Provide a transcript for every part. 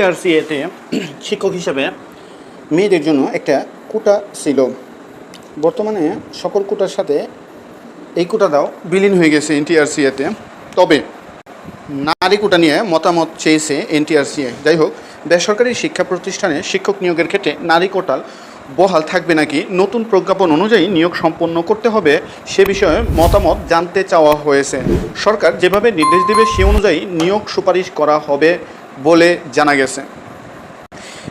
টিআরসিএতে শিক্ষক হিসাবে মেয়েদের জন্য একটা কোটা ছিল। বর্তমানে সকল কোটার সাথে এই কোটাটাও বিলীন হয়ে গেছে এনটিআরসিএতে তবে নারী কোটা নিয়ে মতামত চেয়েছে এনটিআরসিএ যাই হোক, বেসরকারি শিক্ষা প্রতিষ্ঠানে শিক্ষক নিয়োগের ক্ষেত্রে নারী কোটাল বহাল থাকবে নাকি, নতুন প্রজ্ঞাপন অনুযায়ী নিয়োগ সম্পন্ন করতে হবে সে বিষয়ে মতামত জানতে চাওয়া হয়েছে। সরকার যেভাবে নির্দেশ দেবে সে অনুযায়ী নিয়োগ সুপারিশ করা হবে। বলে জানা গেছে।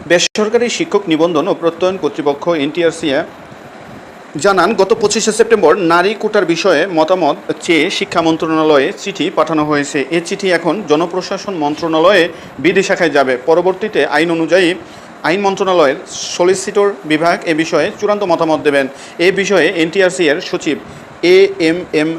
বেসরকারি শিক্ষক নিবন্ধন ও প্রত্যয়ন কর্তৃপক্ষ এনটিআরসিএ জানান, গত পঁচিশে সেপ্টেম্বর নারী কোটার বিষয়ে মতামত চেয়ে শিক্ষা মন্ত্রণালয়ে চিঠি পাঠানো হয়েছে। এ চিঠি এখন জনপ্রশাসন মন্ত্রণালয়ে বিধি শাখায় যাবে। পরবর্তীতে আইন অনুযায়ী আইন মন্ত্রণালয়ের সলিসিটর বিভাগ এ বিষয়ে চূড়ান্ত মতামত দেবেন। এ বিষয়ে এনটিআরসি এর সচিব A M M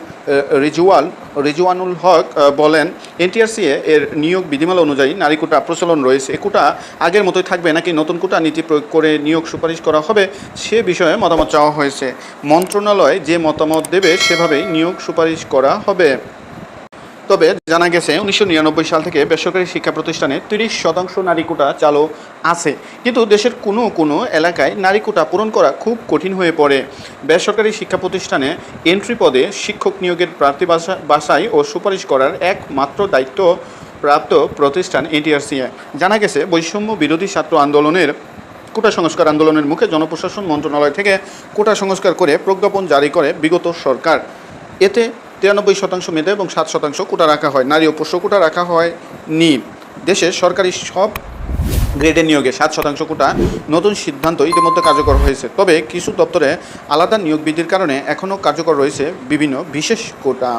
Rizwal, Rizwanul Haque বলেন, এনটিআরসিএ এর নিয়োগ বিধিমালা অনুযায়ী নারী কোটা প্রচলন রয়েছে। একোটা কোটা আগের মতোই থাকবে নাকি নতুন কোটা নীতি প্রয়োগ করে নিয়োগ সুপারিশ করা হবে সে বিষয়ে মতামত চাওয়া হয়েছে। মন্ত্রণালয় যে মতামত দেবে সেভাবেই নিয়োগ সুপারিশ করা হবে। তবে জানা গেছে, উনিশশো নিরানব্বই সাল থেকে বেসরকারি শিক্ষা প্রতিষ্ঠানে তিরিশ শতাংশ নারী কোটা চালু আছে। কিন্তু দেশের কোনো কোনো এলাকায় নারী কোটা পূরণ করা খুব কঠিন হয়ে পড়ে। বেসরকারি শিক্ষা প্রতিষ্ঠানে এন্ট্রি পদে শিক্ষক নিয়োগের প্রার্থী বাসা- বাছাই ও সুপারিশ করার একমাত্র দায়িত্ব প্রাপ্ত প্রতিষ্ঠান এনটিআরসিএ জানা গেছে, বৈষম্য বিরোধী ছাত্র আন্দোলনের, কোটা সংস্কার আন্দোলনের মুখে জনপ্রশাসন মন্ত্রণালয় থেকে কোটা সংস্কার করে প্রজ্ঞাপন জারি করে বিগত সরকার। এতে তিরানব্বই শতাংশ মেধা এবং সাত শতাংশ কোটা রাখা হয়। নারী ও পোষ্য কোটা রাখা হয় নি দেশের সরকারি সব গ্রেডের নিয়োগে সাত শতাংশ কোটা নতুন সিদ্ধান্ত ইতিমধ্যে কার্যকর হয়েছে। তবে কিছু দপ্তরে আলাদা নিয়োগ বিধির কারণে এখনও কার্যকর রয়েছে বিভিন্ন বিশেষ কোটা।